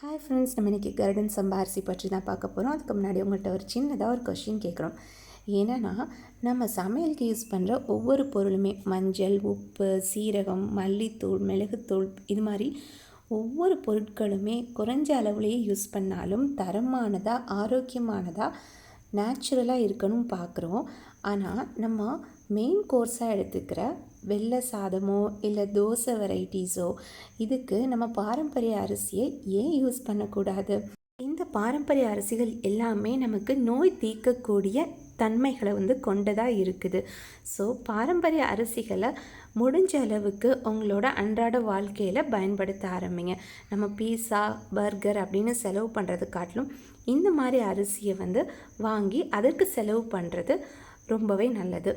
Hi friends நம்ம இன்றைக்கி கருடன் சம்பாரிசி பற்றி தான் பார்க்க போகிறோம் அதுக்கு முன்னாடி உங்கள்கிட்ட ஒரு சின்னதாக ஒரு கொஷின் கேட்குறோம். ஏன்னா நம்ம சமையலுக்கு யூஸ் பண்ணுற ஒவ்வொரு பொருளுமே மஞ்சள் உப்பு சீரகம் மல்லித்தூள் மிளகுத்தூள் இது மாதிரி ஒவ்வொரு பொருட்களுமே குறைஞ்ச அளவுலேயே யூஸ் பண்ணாலும் தரமானதாக ஆரோக்கியமானதாக நேச்சுரலாக இருக்கணும் பார்க்குறோம். ஆனால் நம்ம மெயின் கோர்ஸாக எடுத்துக்கிற வெள்ளை சாதமோ இல்லை தோசை வெரைட்டிஸோ இதுக்கு நம்ம பாரம்பரிய அரிசியை ஏன் யூஸ் பண்ணக்கூடாது? இந்த பாரம்பரிய அரிசிகள் எல்லாமே நமக்கு நோய் தீர்க்கக்கூடிய தன்மைகளை வந்து கொண்டதாக இருக்குது. ஸோ பாரம்பரிய அரிசிகளை முடிஞ்ச அளவுக்கு உங்களோட அன்றாட வாழ்க்கையில் பயன்படுத்த ஆரம்பிங்க. நம்ம பீஸா பர்கர் அப்படின்னு செலவு பண்ணுறது காட்டிலும் இந்த மாதிரி அரிசியை வந்து வாங்கி அதற்கு செலவு பண்ணுறது ரொம்பவே நல்லது.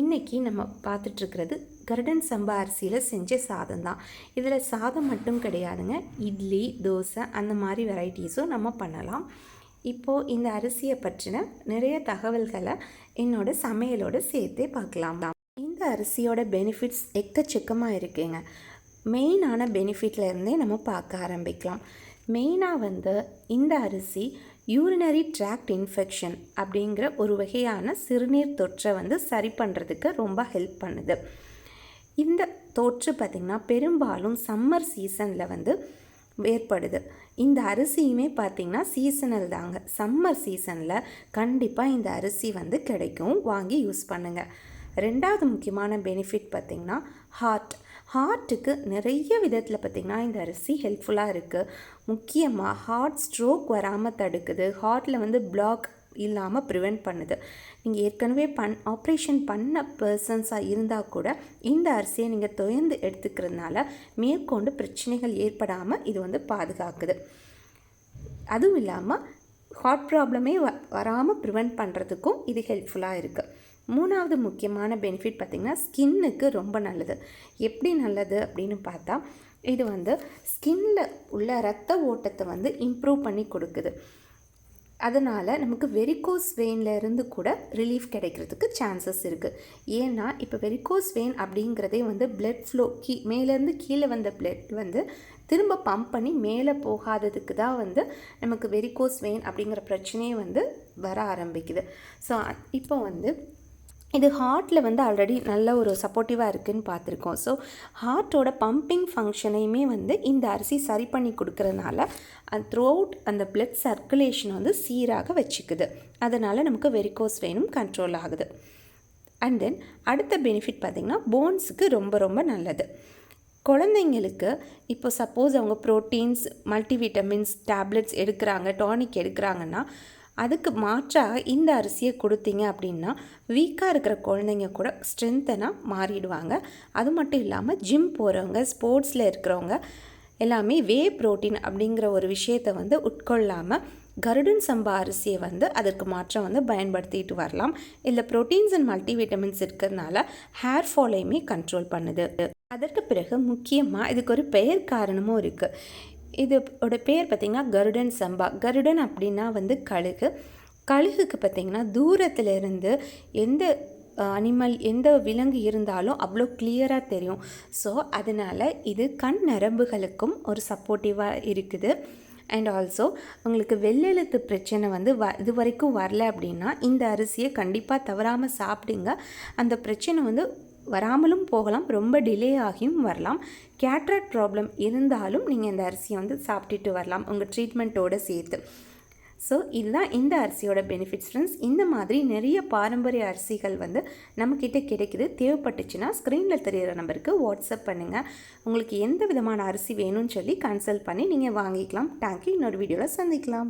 இன்றைக்கி நம்ம பார்த்துட்ருக்கிறது கருடன் சம்பா அரிசியில் செஞ்ச சாதம் தான் இதில் சாதம் மட்டும் கிடையாதுங்க. இட்லி தோசை அந்த மாதிரி வெரைட்டிஸும் நம்ம பண்ணலாம். இப்போது இந்த அரிசியை பற்றின நிறைய தகவல்களை என்னோட சமையலோடு சேர்த்தே பார்க்கலாம். இந்த அரிசியோட பெனிஃபிட்ஸ் எக்கச்சக்கமாக இருக்குங்க. மெயினான பெனிஃபிட்லேருந்தே நம்ம பார்க்க ஆரம்பிக்கலாம். மெயினாக வந்து இந்த அரிசி யூரினரி ட்ராக்ட் இன்ஃபெக்ஷன் அப்படிங்கிற ஒரு வகையான சிறுநீர் தொற்றை வந்து சரி பண்ணுறதுக்கு ரொம்ப ஹெல்ப் பண்ணுது. இந்த தொற்று பார்த்திங்கன்னா பெரும்பாலும் சம்மர் சீசனில் வந்து ஏற்படுது. இந்த அரிசியுமே பார்த்திங்கன்னா சீசனல் தாங்க. சம்மர் சீசனில் கண்டிப்பாக இந்த அரிசி வந்து கிடைக்கும். வாங்கி யூஸ் பண்ணுங்கள் ரெண்டாவது முக்கியமான பெனிஃபிட் பார்த்திங்கன்னா ஹார்ட் ஹார்ட்டுக்கு நிறைய விதத்தில் பார்த்திங்கன்னா இந்த அரிசி ஹெல்ப்ஃபுல்லாக இருக்குது முக்கியமாக ஹார்ட் ஸ்ட்ரோக் வராமல் தடுக்குது. ஹார்ட்டில் வந்து பிளாக் இல்லாமல் ப்ரிவெண்ட் பண்ணுது. நீங்கள் ஏற்கனவே பண் ஆப்ரேஷன் பண்ண பர்சன்ஸாக இருந்தால் கூட இந்த அரிசியை நீங்கள் தொயர்ந்து எடுத்துக்கிறதுனால மேற்கொண்டு பிரச்சனைகள் ஏற்படாமல் இது வந்து பாதுகாக்குது. அதுவும் இல்லாமல் ஹார்ட் ப்ராப்ளமே வ வராமல் ப்ரிவெண்ட் பண்ணுறதுக்கும் இது ஹெல்ப்ஃபுல்லாக இருக்குது மூணாவது முக்கியமான பெனிஃபிட் பார்த்திங்கன்னா ஸ்கின்னுக்கு ரொம்ப நல்லது. எப்படி நல்லது அப்படின்னு பார்த்தா இது வந்து ஸ்கின்னில் உள்ள ரத்த ஓட்டத்தை வந்து இம்ப்ரூவ் பண்ணி கொடுக்குது. அதனால் நமக்கு வெரிகோஸ் வெயின்லேருந்து கூட ரிலீஃப் கிடைக்கிறதுக்கு சான்சஸ் இருக்குது ஏன்னா இப்போ வெரிகோஸ் வெயின் அப்படிங்கிறதே வந்து பிளட் ஃப்ளோ கீ மேலேருந்து கீழே வந்த பிளட் வந்து திரும்ப பம்ப் பண்ணி மேலே போகாததுக்கு தான் வந்து நமக்கு வெரிகோஸ் வெயின் அப்படிங்கிற பிரச்சனையே வந்து வர ஆரம்பிக்குது. ஸோ இப்போ வந்து இது ஹார்ட்டில் வந்து ஆல்ரெடி நல்ல ஒரு சப்போர்ட்டிவாக இருக்குதுன்னு பார்த்துருக்கோம். ஸோ ஹார்ட்டோட பம்பிங் ஃபங்க்ஷனையுமே வந்து இந்த அரிசி சரி பண்ணி கொடுக்கறதுனால அந்த த்ரூ அவுட் அந்த பிளட் சர்க்குலேஷன் வந்து சீராக வச்சுக்குது. அதனால் நமக்கு வெரிகோஸ் வெயினும் கண்ட்ரோல் ஆகுது. அண்ட் தென் அடுத்த பெனிஃபிட் பார்த்திங்கன்னா போன்ஸுக்கு ரொம்ப ரொம்ப நல்லது. குழந்தைங்களுக்கு இப்போ சப்போஸ் அவங்க ப்ரோட்டீன்ஸ் மல்டிவிட்டமின்ஸ் டேப்லெட்ஸ் எடுக்கிறாங்க டானிக் எடுக்கிறாங்கன்னா அதுக்கு மாற்றாக இந்த அரிசியை கொடுத்தீங்க அப்படின்னா வீக்காக இருக்கிற குழந்தைங்க கூட ஸ்ட்ரென்த்தனாக மாறிடுவாங்க. அது மட்டும் இல்லாமல் ஜிம் போகிறவங்க ஸ்போர்ட்ஸில் இருக்கிறவங்க எல்லாமே வே ப்ரோட்டீன் அப்படிங்கிற ஒரு விஷயத்தை வந்து உட்கொள்ளாமல் கருடன் சம்பா அரிசியை வந்து அதற்கு மாற்றம் வந்து பயன்படுத்திட்டு வரலாம். இல்லை ப்ரோட்டீன்ஸ் அண்ட் மல்டிவிட்டமின்ஸ் இருக்கிறதுனால ஹேர் ஃபாலையுமே கண்ட்ரோல் பண்ணுது. அதற்கு பிறகு முக்கியமாக இதுக்கு ஒரு பெயர் காரணமும் இருக்குது இதோட பேர் பார்த்திங்கன்னா கருடன் சம்பா. கருடன் அப்படின்னா வந்து கழுகு. கழுகுக்கு பார்த்திங்கன்னா தூரத்தில் இருந்து எந்த அனிமல் எந்த விலங்கு இருந்தாலும் அவ்வளோ கிளியராக தெரியும். ஸோ அதனால் இது கண் நரம்புகளுக்கும் ஒரு சப்போர்ட்டிவாக இருக்குது. அண்ட் ஆல்சோ உங்களுக்கு வெள்ளெழுத்து பிரச்சனை வந்து வ இது வரைக்கும் வரல அப்படின்னா இந்த அரிசியை கண்டிப்பாக தவறாமல் சாப்பிடுங்க. அந்த பிரச்சனை வந்து வராமலும் போகலாம் ரொம்ப டிலே ஆகியும் வரலாம். கேட்ராக்ட் ப்ராப்ளம் இருந்தாலும் நீங்கள் இந்த அரிசியை வந்து சாப்பிட்டுட்டு வரலாம் உங்கள் ட்ரீட்மெண்ட்டோடு சேர்த்து. ஸோ இதுதான் இந்த அரிசியோட பெனிஃபிட்ஸ் ஃப்ரெண்ட்ஸ் இந்த மாதிரி நிறைய பாரம்பரிய அரிசிகள் வந்து நம்மக்கிட்ட கிடைக்குது. தேவைப்பட்டுச்சுன்னா ஸ்க்ரீனில் தெரிகிற நம்பருக்கு வாட்ஸ்அப் பண்ணுங்கள் உங்களுக்கு எந்த விதமான அரிசி வேணும்னு சொல்லி கன்சல்ட் பண்ணி நீங்கள் வாங்கிக்கலாம். தேங்க்யூ இன்னொரு வீடியோவில் சந்திக்கலாம்.